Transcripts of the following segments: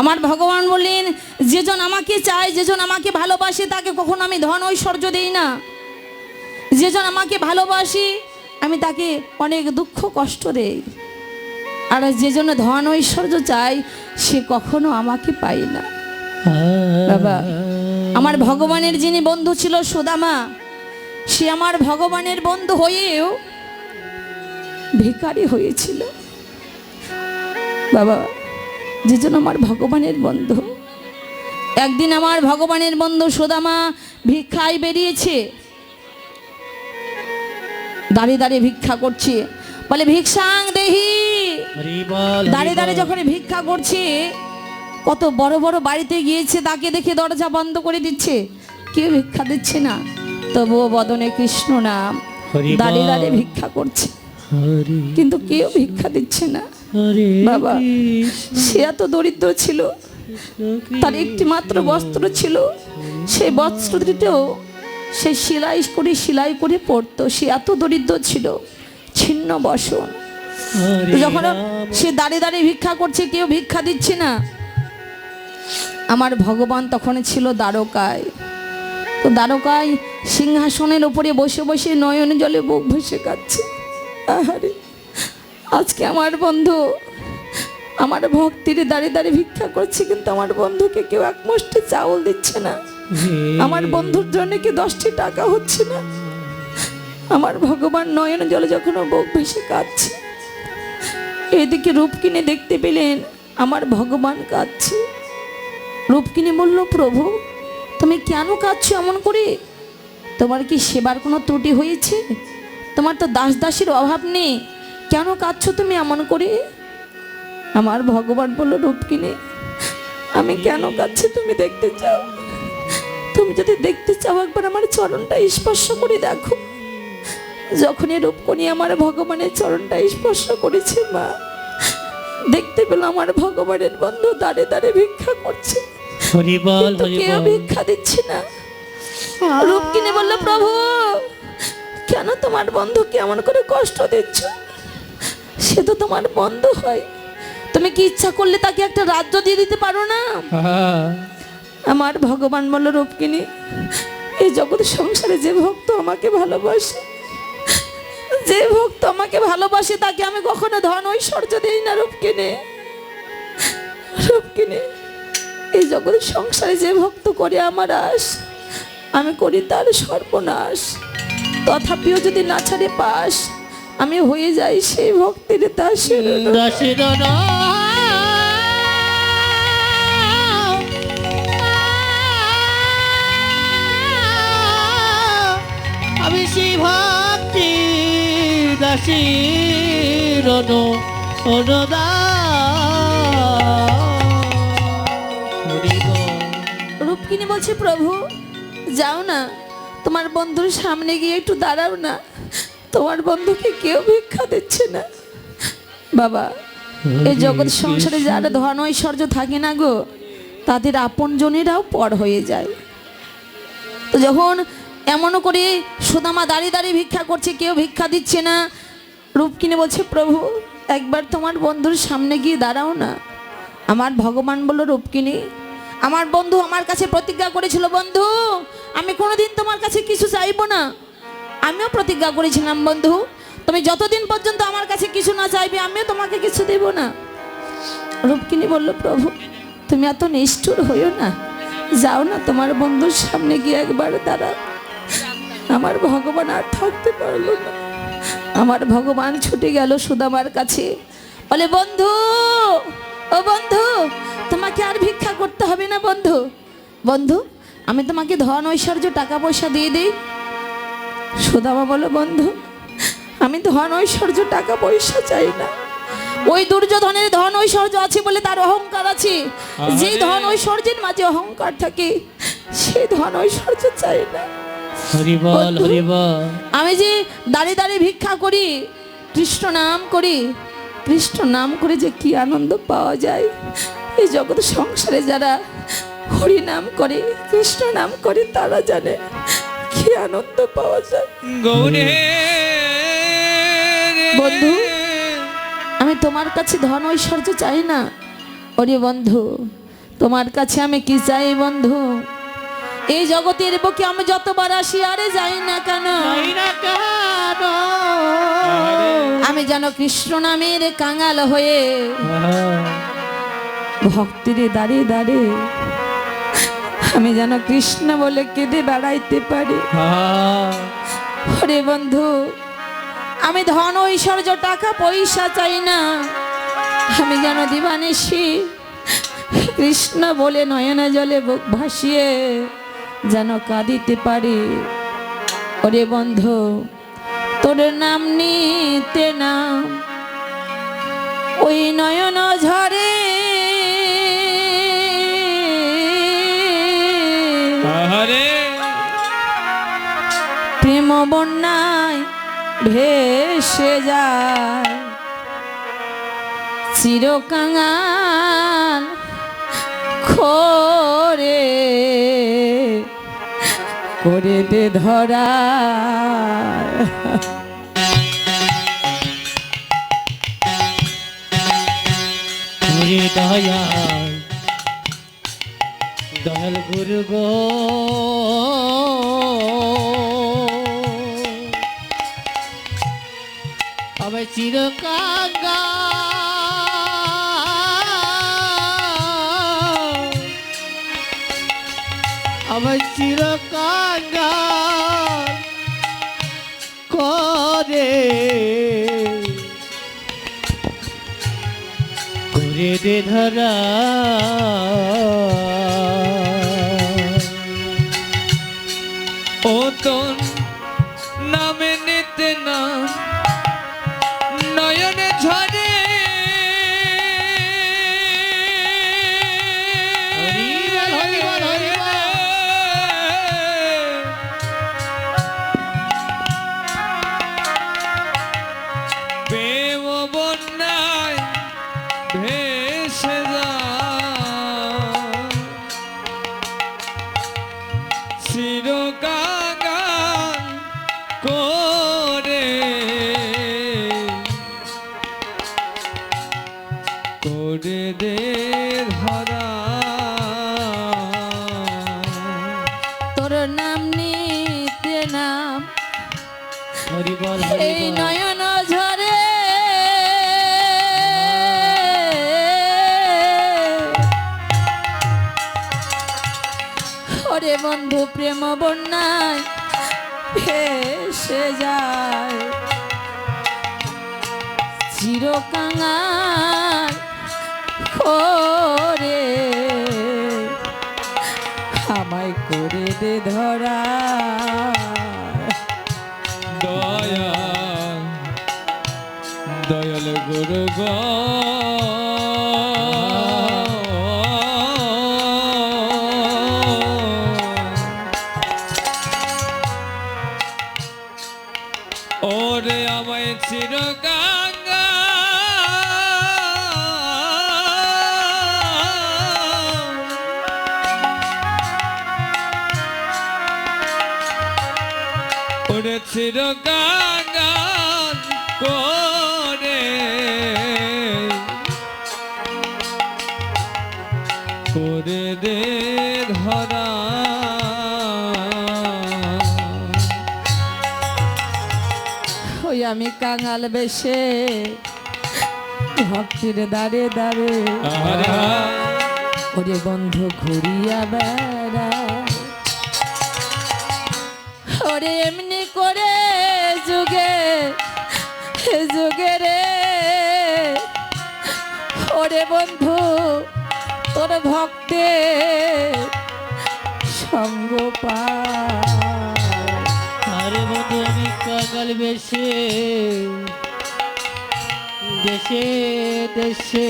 আমার ভগবান বললেন, যেজন আমাকে চায়, যেজন আমাকে ভালোবাসে, তাকে কখনো আমি ধন ঐশ্বর্য দিই না। যেজন আমাকে ভালোবাসি, আমি তাকে অনেক দুঃখ, কষ্ট দেই। আর যে জন্য ধন ঐশ্বর্য চাই সে কখনো আমাকে পাই না। বাবা, আমার ভগবানের যিনি বন্ধু ছিল সুদামা, সে আমার ভগবানের বন্ধু হয়েও ভিখারি হয়েছিল। বাবা যে জন্য আমার ভগবানের বন্ধু। একদিন আমার ভগবানের বন্ধু সুদামা ভিক্ষায় বেরিয়েছে। দাঁড়িয়ে দাঁড়িয়ে ভিক্ষা করছে। বলে ভিক্ষাং দেহি। দাঁড়িয়ে দাঁড়িয়ে যখন ভিক্ষা করছে কত বড় বড় বাড়িতে গিয়েছে তাকে দেখে দরজা বন্ধ করে দিচ্ছে। কেউ ভিক্ষা দিচ্ছে না। তবুও বদনে কৃষ্ণ নাম। দাঁড়িয়ে দাঁড়িয়ে ভিক্ষা করছে। কিন্তু কেউ ভিক্ষা দিচ্ছে না। বাবা সে এত দরিদ্র ছিল তার একটি মাত্র বস্ত্র ছিল। সেই বস্ত্রটিতেও সে সেলাই করে সেলাই করে পরতো। সে এত দরিদ্র ছিল ছিন্ন বসন। যখন সে দাঁড়িয়ে দাঁড়িয়ে ভিক্ষা করছে কেউ ভিক্ষা দিচ্ছে না। আমার ভগবান তখন ছিল দ্বারকায়। তো দ্বারকায় সিংহাসনের উপরে বসে বসে নয়ন জলে বুক ভেসে কাচ্ছে আহারে। আজকে আমার বন্ধু আমার ভক্তির দাঁড়িয়ে দাঁড়িয়ে ভিক্ষা করছে কিন্তু আমার বন্ধুকে কেউ এক মুষ্টি চাউল দিচ্ছে না। আমার বন্ধুর জন্য কি দশটি টাকা হচ্ছে না? আমার ভগবান নয়ন জলে যখন বুক ভেসে কাঁদছে এদিকে রূপ কিনে দেখতে পেলেন আমার ভগবান কাঁদছে। রূপ কিনে বলল প্রভু তুমি কেন কাঁদছো এমন করে? তোমার কি সেবার কোনো ত্রুটি হয়েছে? তোমার তো দাস দাসীর অভাব নেই। কেন কাঁদছো তুমি এমন করে? আমার ভগবান বলল রূপ কিনে আমি কেন কাঁদছি তুমি দেখতে চাও? তুমি যদি দেখতে চাও একবার আমার চরণটা স্পর্শ করে দেখো। যখনই রূপকণি আমার ভগবানের চরণটা স্পর্শ করেছে মা দেখতে পেল আমার ভগবানের বন্ধু দাঁড়ে দাঁড়ে ভিক্ষা করছে। কেউ ভিক্ষা দিচ্ছে না। রূপ কিনে বলল প্রভু কেন তোমার বন্ধু কেমন করে কষ্ট দিচ্ছ? সে তো তোমার বন্ধ হয়। তুমি কি ইচ্ছা করলে তাকে একটা রাজ্য দিয়ে দিতে পারো না? হ্যাঁ। আমার ভগবান বলল রূপকিনী এই জগৎ সংসারে যে ভক্ত আমাকে ভালোবাসে যে ভক্ত আমাকে ভালোবাসে তাকে আমি কখনো ধন ঐশ্বর্য দিই না রূপকিনে। রূপকিনে এই জগৎ সংসারে যে ভক্ত করে আমার আস আমি করি তার সর্বনাশ। তথাপিও যদি না ছাড়ে পাস আমি হয়ে যাই সেই ভক্তির দাসের দাসের আমি সেই ভক্তি দাসীর রূপকিনী বলছে প্রভু যাও না। তোমার বন্ধুর সামনে গিয়ে একটু দাঁড়াও না। তোমার বন্ধুকে কেউ ভিক্ষা দিচ্ছে না। বাবা এই জগৎ সংসারে যারা ধন ঐশ্বর্য থাকে না গো তাদের আপনজনেরাও পর হয়ে যায়। তো যখন এমন করে সুদামা দাঁড়িয়ে দাঁড়িয়ে ভিক্ষা করছে কেউ ভিক্ষা দিচ্ছে না রূপ কিনে বলছে প্রভু একবার তোমার বন্ধুর সামনে গিয়ে দাঁড়াও না। আমার ভগবান বলল রূপকিনী আমার বন্ধু আমার কাছে প্রতিজ্ঞা করেছিল বন্ধু আমি কোনোদিন তোমার কাছে কিছু চাইব না। আমিও প্রতিজ্ঞা করেছিলাম, বন্ধু। তুমি যতদিন পর্যন্ত আমার কাছে কিছু না চাইবে, আমিও তোমাকে কিছু দেব না। রূপকিনী বলল, প্রভু, তুমি এত নিষ্ঠুর হইও না। যাও না তোমার বন্ধুর সামনে গিয়ে একবার দাঁড়াও। আমার ভগবান আর থাকতে পারল না। আমার ভগবান ছুটে গেল সুদামার কাছে। বলে, বন্ধু, ও বন্ধু, তোমাকে আর ভিক্ষা করতে হবে না, বন্ধু। বন্ধু, আমি তোমাকে ধন ঐশ্বর্য টাকা পয়সা দিয়ে দিই। সুদামা বলো বন্ধু আমি ধন ঐশ্বর্য টাকা পয়সা চাই না। ওই দুর্যোধনের ধন ঐশ্বর্য আছে বলে তার অহংকার আছে। যে ধন ঐশ্বর্যের মাঝে অহংকার থাকে সেই ধন ঐশ্বর্য চাই না। বল আমি যে দাঁড়িয়ে দাঁড়িয়ে ভিক্ষা করি কৃষ্ণ নাম করি কৃষ্ণ নাম করে যে কি আনন্দ পাওয়া যায়। এই জগৎ সংসারে যারা হরি নাম করে কৃষ্ণ নাম করে তারা জানে কি আনন্দ পাওয়া যায়। বন্ধু আমি তোমার কাছে ধন ঐশ্বর্য চাই না। ওরে বন্ধু তোমার কাছে আমি কি চাই বন্ধু? এই জগতের বুকে আমি যতবার আসি আরে যাই না কেন? যাই না কেন? আমি যেন কৃষ্ণ নামের কাঙাল হয়ে ভক্তিরে দাঁড়িয়ে দাঁড়িয়ে আমি যেন কৃষ্ণ বলে কেঁদে বেড়াইতে পারি। ওরে বন্ধু, আমি ধন ঐশ্বর্য, টাকা, পয়সা চাই না। আমি যেন দিবানিসি কৃষ্ণ বলে নয়না জলে বুক ভাসিয়ে যেন কাঁদিতে পারি। ওরে বন্ধু, তোর নাম নিতে নাম। ওই নয়ন ঝরে ভেসে যায়। চিরকাঙাল খোরে করে দে ধরা দয়াল দয়াল গুরু গো। আমি চিরকাঙ্গা আমার চিরকাঙ্গা করে করে দে ধরা হরিবল নয়ন ঝরে। ওরে বন্ধু প্রেম বন্যায় ভেসে যায়। চিরকাঙাল করে আমায় করে দে ধরা। দয়াল গুরু গো। ওরে আমায় চিরকাঙ্গা। ওরে চিরকাঙ্গাল কাঙাল বেশে। ভক্তির দাঁড়ে দাঁড়ে। ওরে বন্ধু ঘুরিয়া বেড়া। ওরে এমনি করে যুগে যুগে রে। ওরে বন্ধু তোর ভক্তে সঙ্গ পায় বন্ধু আমি বেশে। দেশে দেশে।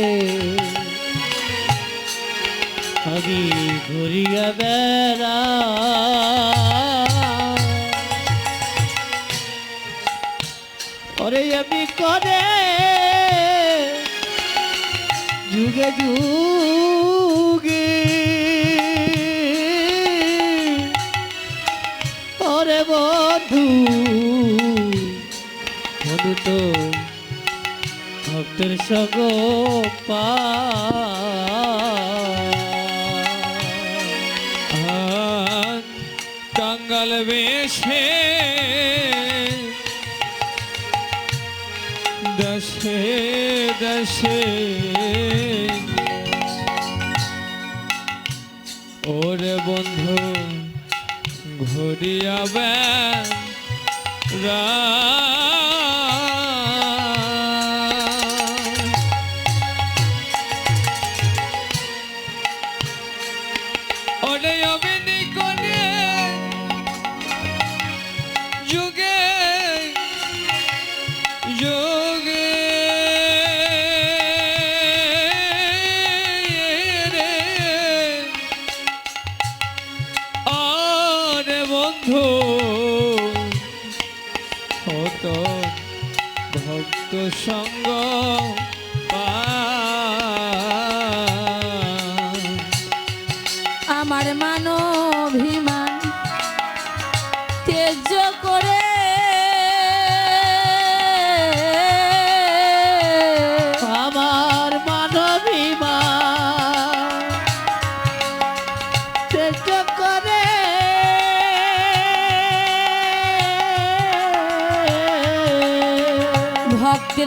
আমি ঘুরিয়া বেড়া। ওরে আমি করে যুগে যুগে তোর সগ পা। টাঙ্গাল বেশে দশে দশে। ওরে বন্ধু ঘুরিয়া রা হত ভক্ত সঙ্গ পায়।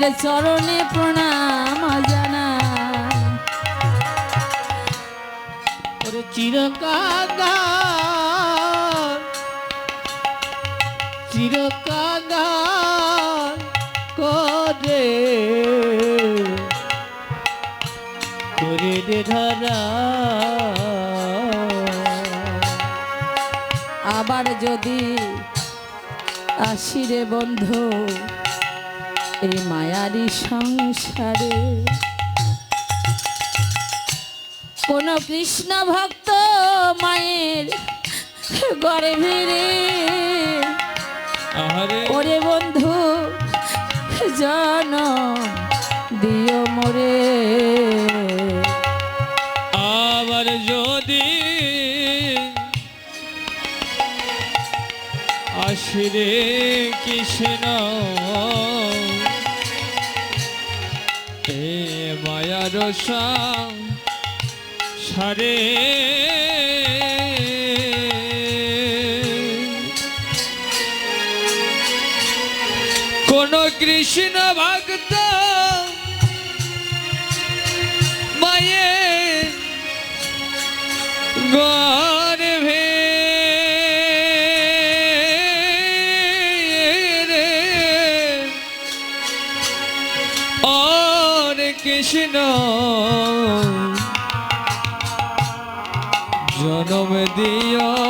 ভক্তের চরণে প্রণাম জানা ওরে চিরকাগার চিরকাগার করে করে দে ধরা। আবার যদি আসি রে বন্ধু এই মায়ারি সংসারে। কোন কৃষ্ণ ভক্ত মায়ের গড়ে ভিড়ে আরে ওরে বন্ধু জন দিও মোরে। আবার যদি আসিরে কৃষ্ণ মায়ার সারে কৃষ্ণ। জনম দিও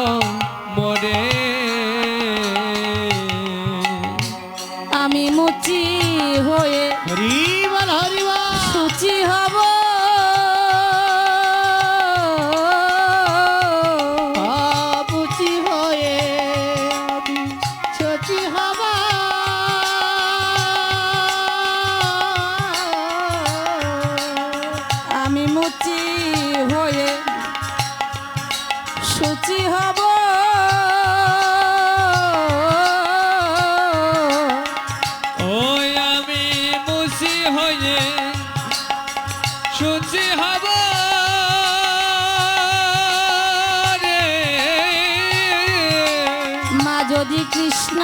আমি মুচি হয়ে সুচি হব। ওই মুসি হয়ে হব মা যদি কৃষ্ণ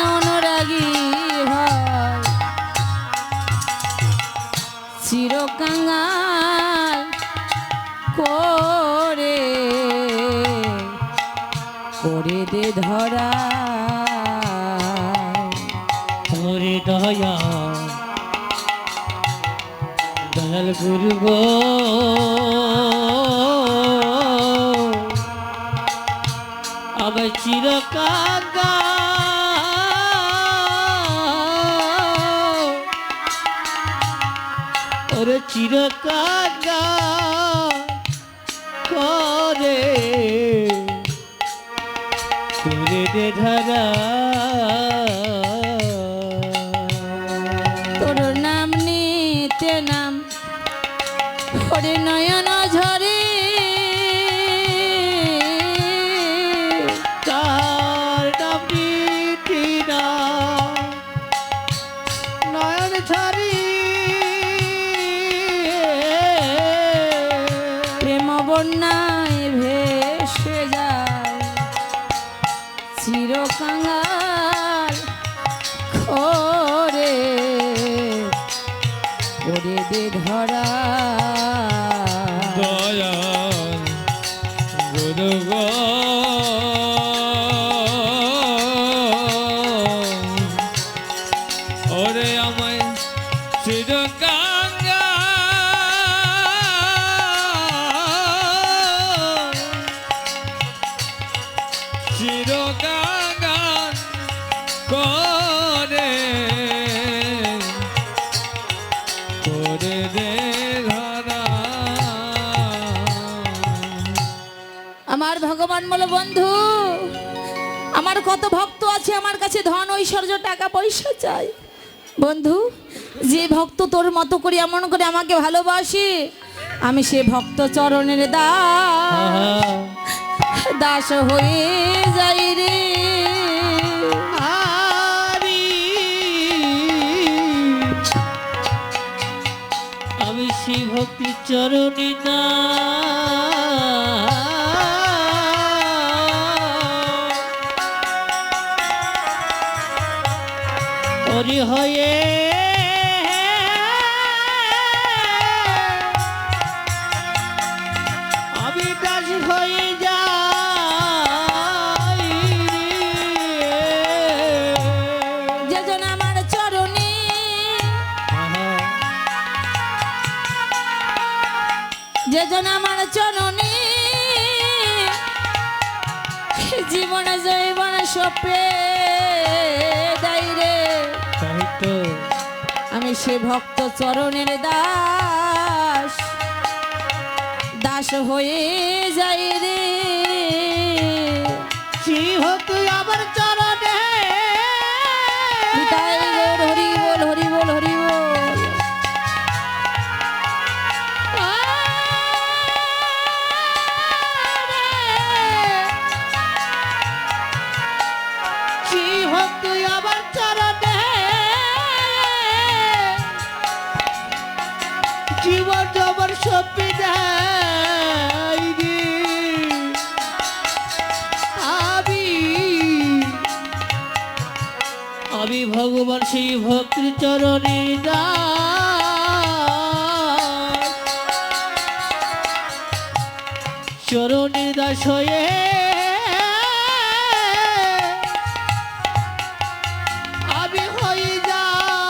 হয় চিরকাঙ্গাল ধরা। হরে দয়া দয়াল গুরু গো। আমার চিরকাগা ওরে চিরকাগা করে ধরা আমায় করে দে আমার ভগবান বলো, বন্ধু, আমার কত ভক্ত আছে, আমার কাছে ধন ঐশ্বর্য, টাকা পয়সা চাই। বন্ধু যে ভক্ত তোর মতো করে এমন করে আমাকে ভালোবাসে আমি সে ভক্ত চরণের দাস আহা। দাস হয়ে যাই রে। আমি শ্রী ভক্তি চরণী না হয়ে আমি দাস হয়ে যাই যেজন আমার চরণে। যেজন আমার চরণে। জীবন জৈবন সপে সে ভক্ত চরণের দাস। দাস হয়ে যাই রে। সিংহ তুই চরণে? গৌর হরি বল হরি বল হরি বল। সিংহ তুই আমার চরণে? ভগবান সেই ভক্তি চরণে দাস চরণের দাস হয়ে আমি হয়ে যাই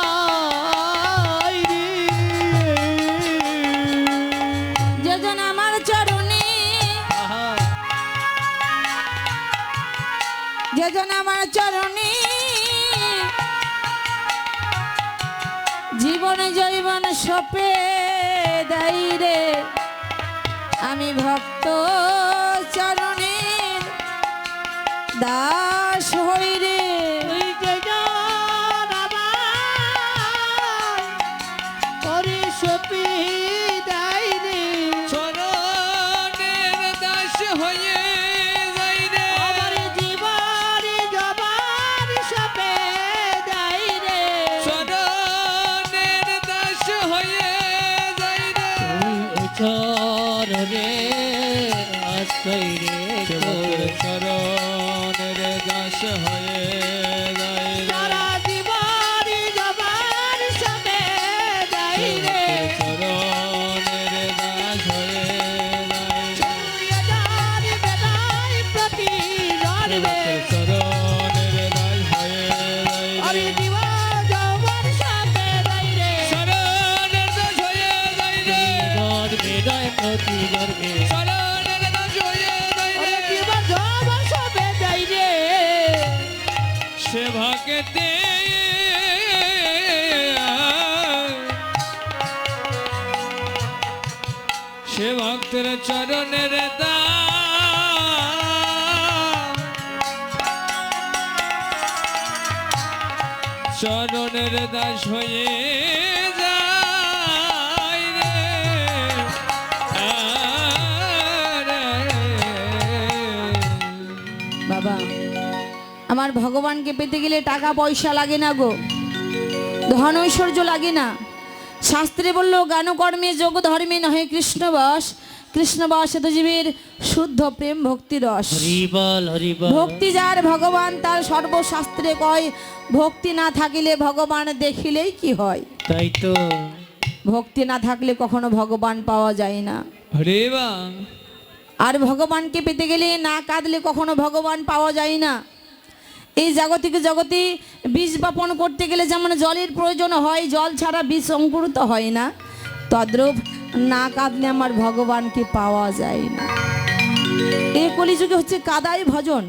রে। আমার চরণে। আমার চরণে জীবন জৈবন সপে দাইরে আমি ভক্ত চরণের দাস হই রে। চরণে আশ্রয় রে সেবকের ভক্তের চরণের চরণের দাস হয়ে আমার ভগবানকে পেতে গেলে টাকা পয়সা লাগে না গো। ধন ঐশ্বর্য লাগে না। শাস্ত্রে বলল জ্ঞানকর্মে যোগ ধর্মে নহে কৃষ্ণবাস। কৃষ্ণবাস এত জীবের শুদ্ধ প্রেম ভক্তি রস। ভক্তি যার ভগবান তার সর্বশাস্ত্রে কয় ভক্তি না থাকিলে ভগবান দেখিলেই কি হয়? তাই তো। ভক্তি না থাকলে কখনো ভগবান পাওয়া যায় না। আর ভগবানকে পেতে গেলে না কাঁদলে কখনো ভগবান পাওয়া যায় না। এই জাগতিক জগতে বীজ বপন করতে গেলে যেমন জলের প্রয়োজন হয় জল ছাড়া বীজ অঙ্কুরিত হয় না। তদ্রূপ না কাঁদলে আমার ভগবানকে পাওয়া যায় না। এ কলিযুগে হচ্ছে কাদাই ভজন।